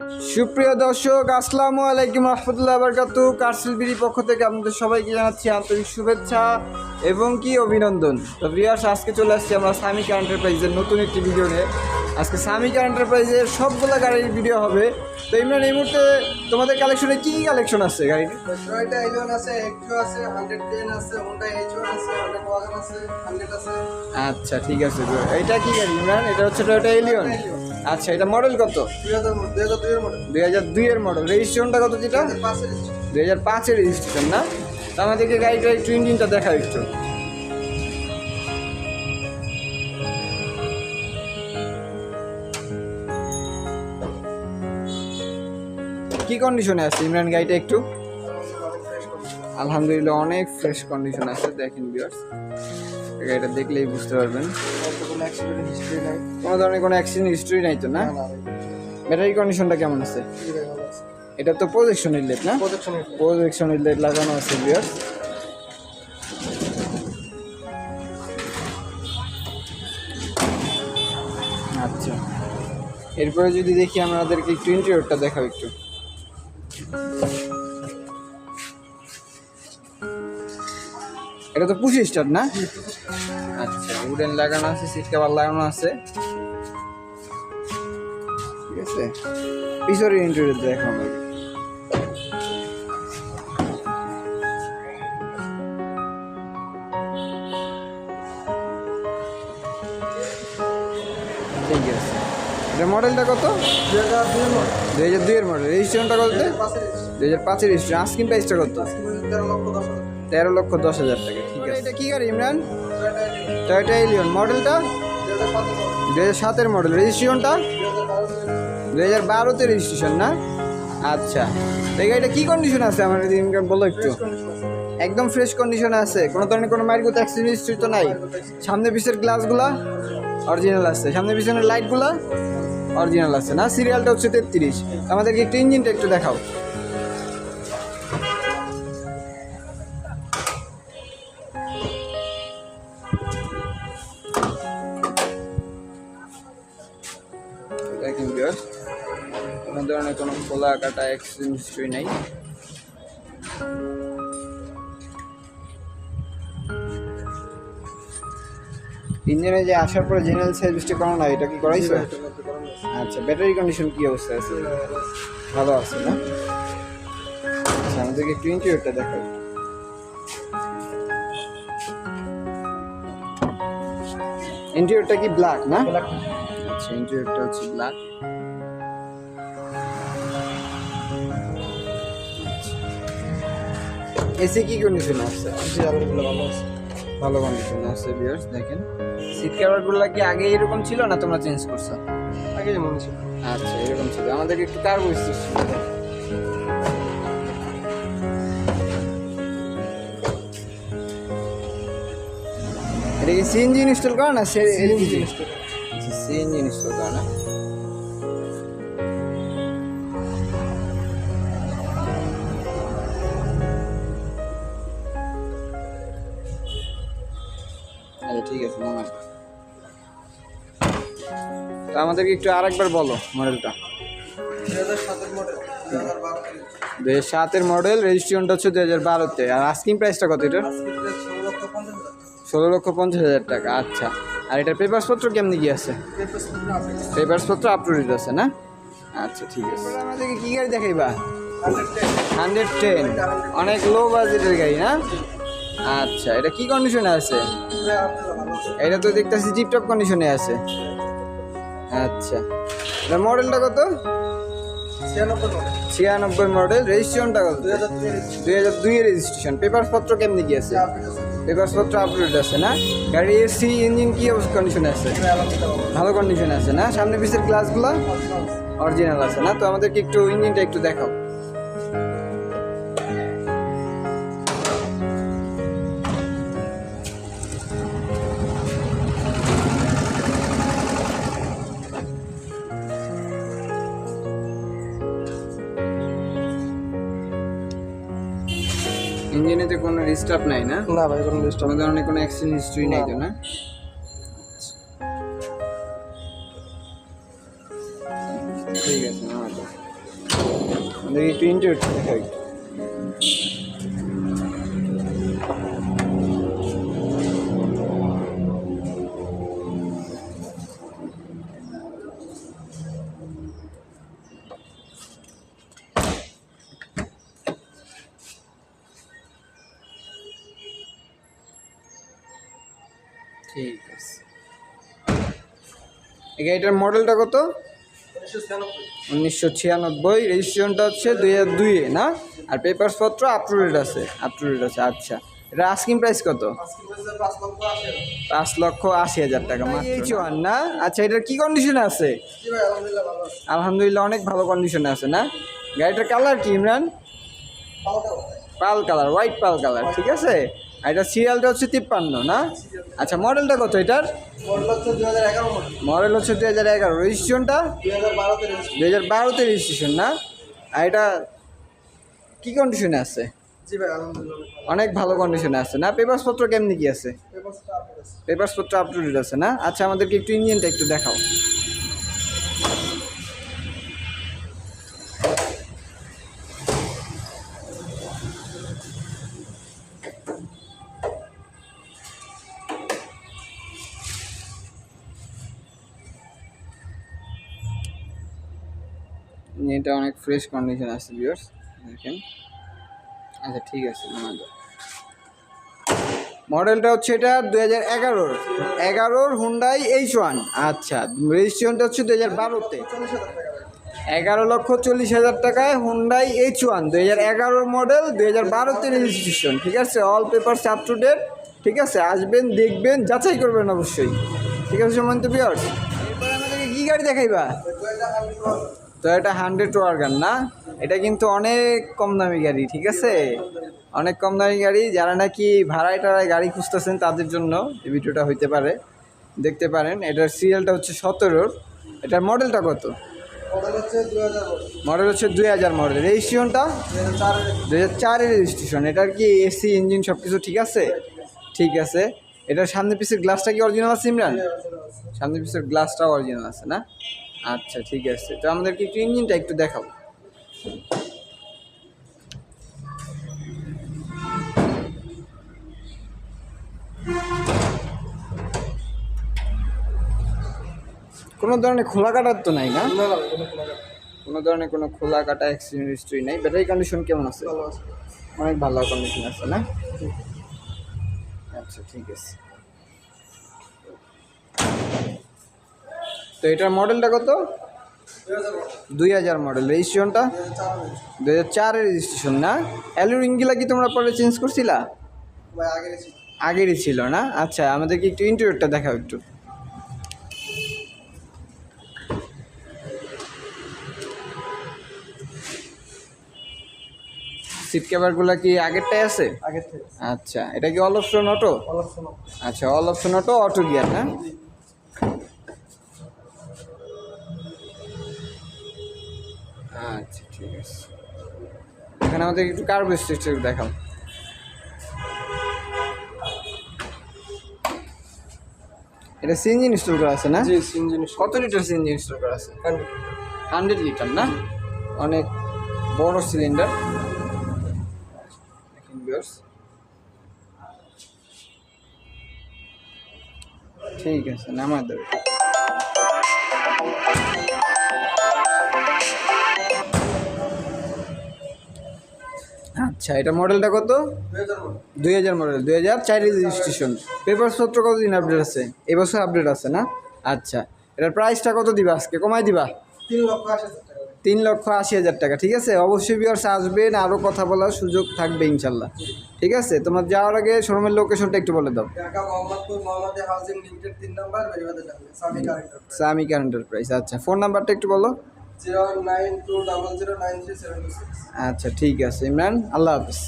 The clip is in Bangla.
সুপ্রিয় দর্শক আসসালামু আলাইকুম রহমতুল্লাহ বারকাতু কার্সেল বিড়ি পক্ষ থেকে আপনাদের সবাইকে জানাচ্ছি আন্তরিক শুভেচ্ছা এবং কি অভিনন্দন। তো বিয়াস আজকে চলে আসছি আমরা সামিকা এন্টারপ্রাইজের নতুন একটি ভিডিও নিয়ে। আজকে সামিকা এন্টারপ্রাইজের সবগুলো গাড়ির ভিডিও হবে। তো ইমরান এই মুহূর্তে তোমাদের কালেকশনে কি কি কালেকশন আছে গাড়ির? টয়োটা এলিয়ন আছে একটু আছে হান্ড্রেড টেন আছে হোন্ডা এইচ আছে হান্ড্রেড ওয়াগন আছে হান্ড্রেড আছে। আচ্ছা ঠিক আছে। এটা কি গাড়ি ইমরান? এটা হচ্ছে টয়োটা এলিয়ন আচ্ছা এটা মডেল কত? দুই হাজার দুই হাজার দুইয়ের মডেল রেজিস্ট্রেশনটা কত যেটা? দুই হাজার পাঁচের রেজিস্ট্রেশন না? তো আমাদেরকে গাড়িটা একটু ইঞ্জিনটা দেখা একটু। কি কন্ডিশনে আছে? ইমরান, গাড়িটা একটু? আলহামদুলিল্লাহ, অনেক ফ্রেশ কন্ডিশন আছে, দেখেন বিয়ার্স গাড়িটা দেখলেই বুঝতে পারবেন। কোনো ধরনের কোনো অ্যাক্সিডেন্ট হিস্ট্রি নাই তো না? ব্যাটারি কন্ডিশনটা কেমন আছে? এটা তো প্রজেকশন ইলেট না? প্রজেকশন ইলেট লাগানো আছে বিয়ার্স আচ্ছা। এরপরে যদি দেখি আমাদেরকে একটু ইন্টেরিয়রটা দেখাও একটু। এটা তো পুশি স্টার না? আচ্ছা উডেন লাগানো আছে সিট কভার লাগানো আছে। ঠিক আছে। পিছনের ইন্টেরিয়র দেখো আমাকে ঠিক আছে। এটা মডেলটা কত? দুই হাজার দুইয়ের মডেল দুই হাজার দুইয়ের মডেল রেজিস্ট্রেশনটা কত দুই হাজার পাঁচের রেজিস্ট্রেশন আস্কিং প্রাইসটা কত? তেরো লক্ষ দশ হাজার টাকা। এটা কি গাড়ি ইমরান? টয়োটা এলিয়ন মডেলটা? দুই হাজার সাতের মডেল রেজিস্ট্রেশনটা? দুই হাজার বারোতে রেজিস্ট্রেশন না? আচ্ছা। এই গাড়িটা কি কন্ডিশন আছে? আমার ইনকাম বলো একটু। একদম ফ্রেশ কন্ডিশনে আছে। কোনো ধরনের কোনো মার্কেট অ্যাক্সিডেন্ট হিস্ট্রি তো নাই? সামনে পিছের গ্লাসগুলা অরিজিনাল আছে। সামনে পিছনের লাইটগুলা অরিজিনাল আছে না? সিরিয়ালটা হচ্ছে তেত্রিশ। আমাদেরকে একটু ইঞ্জিনটা একটু দেখাও। দেখেন বিয়ার কোনো ধরনের কোনো খোলা কাটা অ্যাক্সিডেন্ট হিস্ট্রি নেই। ইঞ্জিনে যে আসার পরে জেনারেল সার্ভিসটা করানো না এটা কি করাইছো আচ্ছা ব্যাটারি কন্ডিশন কি অবস্থা আছে? ভালো আছে না? আচ্ছা আমাদেরকে একটু ইন্টারভিউটা দেখাও। ইন্টারভিউটা কি ব্ল্যাক না? ইন্টারভিউটা হচ্ছে ব্ল্যাক। এসি কি কন্ডিশন আছে আলহামদুলিল্লাহ ভালো আছে। ভালো কন্ডিশন আছে ভিউয়ার্স দেখেন। সিট কভারগুলো কি আগে এরকম ছিল না তোমরা চেঞ্জ করছ? আগে যেমন ছিল। আচ্ছা এরকম ছিল। আমাদের একটু কার বসছিস এটা কি সিএনজি ইনস্টল করা না সিএনজি ইনস্টল করা না আচ্ছা ঠিক আছে মনে তো আমাদেরকে একটু আরেকবার বলো মডেলটা। দুই হাজার সাতের মডেল রেজিস্ট্রেশনটা হচ্ছে দুই হাজার বারোতে। আর আস্কিং প্রাইসটা কত এটা? আজকে ষোলো লক্ষ পঞ্চাশ হাজার ষোলো লক্ষ পঞ্চাশ হাজার টাকা আচ্ছা। আর এটার পেপারসপত্র কেমনি কি আছে? পেপারসপত্র আপ টু ডেট আছে না? আচ্ছা ঠিক আছে। আমাদেরকে কি গাড়ি দেখাইবা? হান্ড্রেড টেন অনেক লো বাজেটের গাড়ি না? আচ্ছা এটা কি কন্ডিশনে আছে? এটা তো দেখতেছি টিপটপ কন্ডিশনে আছে। আচ্ছা। এটা মডেলটা কত? ছিয়ানব্বই মডেল রেজিস্ট্রেশনটা কত? দুই হাজার দুই রেজিস্ট্রেশন পেপারসপত্র কেমনি কি আছে? পেপারসপত্র আপডেট আছে, না? গাড়ি এসি ইঞ্জিন কি অবস্থা কন্ডিশনে আছে? ভালো কন্ডিশন আছে, না? সামনে পিছের গ্লাসগুলো অরিজিনাল আছে, না? তো আমাদেরকে একটু ইঞ্জিনটা একটু দেখাও। ইঞ্জিনেতে কোনো রিস্টার্ট নাই না? না ভাই কোনো ডিস্টার্ব কোনো ধরনের কোনো অ্যাক্সিডেন্ট হিস্ট্রি নাই তো না? ঠিক আছে না দেখি একটু ইন্টারভিউ দেখাই। ঠিক আছে। এই গাড়িটার মডেলটা কত? উনিশশো ছিয়ানব্বই। রেজিস্ট্রেশনটা হচ্ছে দুই হাজার দুইয়ে না? আর পেপারস পত্র আপ টু ডেট আছে আপ টু ডেট আছে আচ্ছা। এটা আস্কিং প্রাইস কত? পাঁচ লক্ষ আশি হাজার। টাকা মাত্র না? আচ্ছা এটার কি কন্ডিশনে আছে? আলহামদুলিল্লাহ ভালো আছে। আলহামদুলিল্লাহ অনেক ভালো কন্ডিশনে আছে না? গাড়িটার কালার কি Imran? Pearl colour. White pearl colour ঠিক আছে? আর এটা সিরিয়ালটা হচ্ছে তিপ্পান্ন না? আচ্ছা মডেলটা কত এটার? মডেল হচ্ছে দুই হাজার এগারো রেজিস্ট্রেশনটা দুই হাজার বারোতে রেজিস্ট্রেশন না? আর এটা কী কন্ডিশনে আছে? অনেক ভালো। কন্ডিশনে আছে না? পেপারস পত্র কেমনি কি আছে? পেপারস পত্র আপ টু ডেট আছে না? আচ্ছা আমাদেরকে একটু ইঞ্জিনটা একটু দেখাও। ইঞ্জিনটা অনেক ফ্রেশ কন্ডিশন আছে ভিউয়ার্স দেখেন। আচ্ছা ঠিক আছে মডেলটা হচ্ছে এটা দু হাজার এগারোর। এগারোর হুন্ডাই এইচ ওয়ান আচ্ছা রেজিস্ট্রেশনটা হচ্ছে দু হাজার বারোতে। এগারো লক্ষ চল্লিশ হাজার টাকায় হুন্ডাই এইচ ওয়ান দু হাজার এগারোর মডেল দু হাজার বারোতে রেজিস্ট্রেশন ঠিক আছে? All paper up to date ঠিক আছে? আসবেন, দেখবেন, যাচাই করবেন অবশ্যই। ঠিক আছে সুমন্ত পিয়ার্স এরপরে আমাদেরকে কী গাড়ি দেখাইবা? তো এটা হান্ড্রেড ওয়ার্গান না? এটা কিন্তু অনেক কম দামি গাড়ি ঠিক আছে? অনেক কম দামি গাড়ি যারা নাকি ভাড়ায় টাড়ায় গাড়ি খুঁজতেছেন তাদের জন্য এই ভিডিওটা হইতে পারে। দেখতে পারেন এটার সিরিয়ালটা হচ্ছে সতেরোর। এটার মডেলটা কত? মডেল হচ্ছে দুই হাজার মডেল রেজিস্ট্রেশনটা? দুই হাজার চারের হাজার চারের রেজিস্ট্রেশন। এটার কি এসি ইঞ্জিন সব কিছু ঠিক আছে? ঠিক আছে। এটার সামনে পিসের গ্লাসটা কি অরিজিনাল আছে ইমরান? সামনে পিসের গ্লাসটাও অরিজিনাল আছে না? আচ্ছা ঠিক আছে। তো আমাদেরকে একটু ইঞ্জিনটা একটু দেখাও। কোনো ধরনের খোলা কাটার তো নাই না? কোনো ধরনের কোনো খোলা কাটা অ্যাক্সিডেন্ট হিস্ট্রি নাই। ব্যাটারি কন্ডিশন কেমন আছে? ভালো আছে। অনেক ভালো কন্ডিশন আছে না? আচ্ছা ঠিক আছে। তো এটার মডেলটা কত? দুই হাজার মডেল। রেজিস্ট্রেশনটা? দুই হাজার চারের রেজিস্ট্রেশন না? অ্যালুরিংগুলা কি তোমরা পরে চেঞ্জ করছিলা? আগেরই ছিল না? আচ্ছা আমাদেরকে একটু ইন্টারভিউটা দেখাও একটু। সিট কভারগুলো কি আগেরটাই আছে? আচ্ছা এটা কি অল অপশন অটো আচ্ছা all option auto auto gear না? ঠিক আছে এখানে আমাদের একটু কার্বো স্ট্রাকচার দেখাও। এটা সিএনজি ইনস্টল করা আছে না? জি ইঞ্জিন কত লিটার সিএনজি ইনস্টল করা আছে? হান্ড্রেড লিটার না? অনেক বড় সিলিন্ডার ঠিক আছে দেবে। আচ্ছা এটা মডেলটা কত? দুই হাজার মডেল দুই হাজার চার রেজিস্ট্রেশন পেপার পত্র কতদিন আপডেট আছে? এবছর আপডেট আছে না? আচ্ছা এটার প্রাইসটা কত দিবা আজকে? কমাই দিবা? তিন লক্ষ আশি হাজার টাকা। তিন লক্ষ আশি হাজার টাকা ঠিক আছে? অবশ্যই বিয়ার্স আসবেন আরও কথা বলার সুযোগ থাকবে ইনশাল্লাহ। ঠিক আছে? তোমার যাওয়ার আগে শোরুমের লোকেশনটা একটু বলে দাও। সামি কারেন্টার প্রাইস আচ্ছা। ফোন নাম্বারটা একটু বলো। আচ্ছা ঠিক আছে ইমরান আল্লাহ হাফিজ।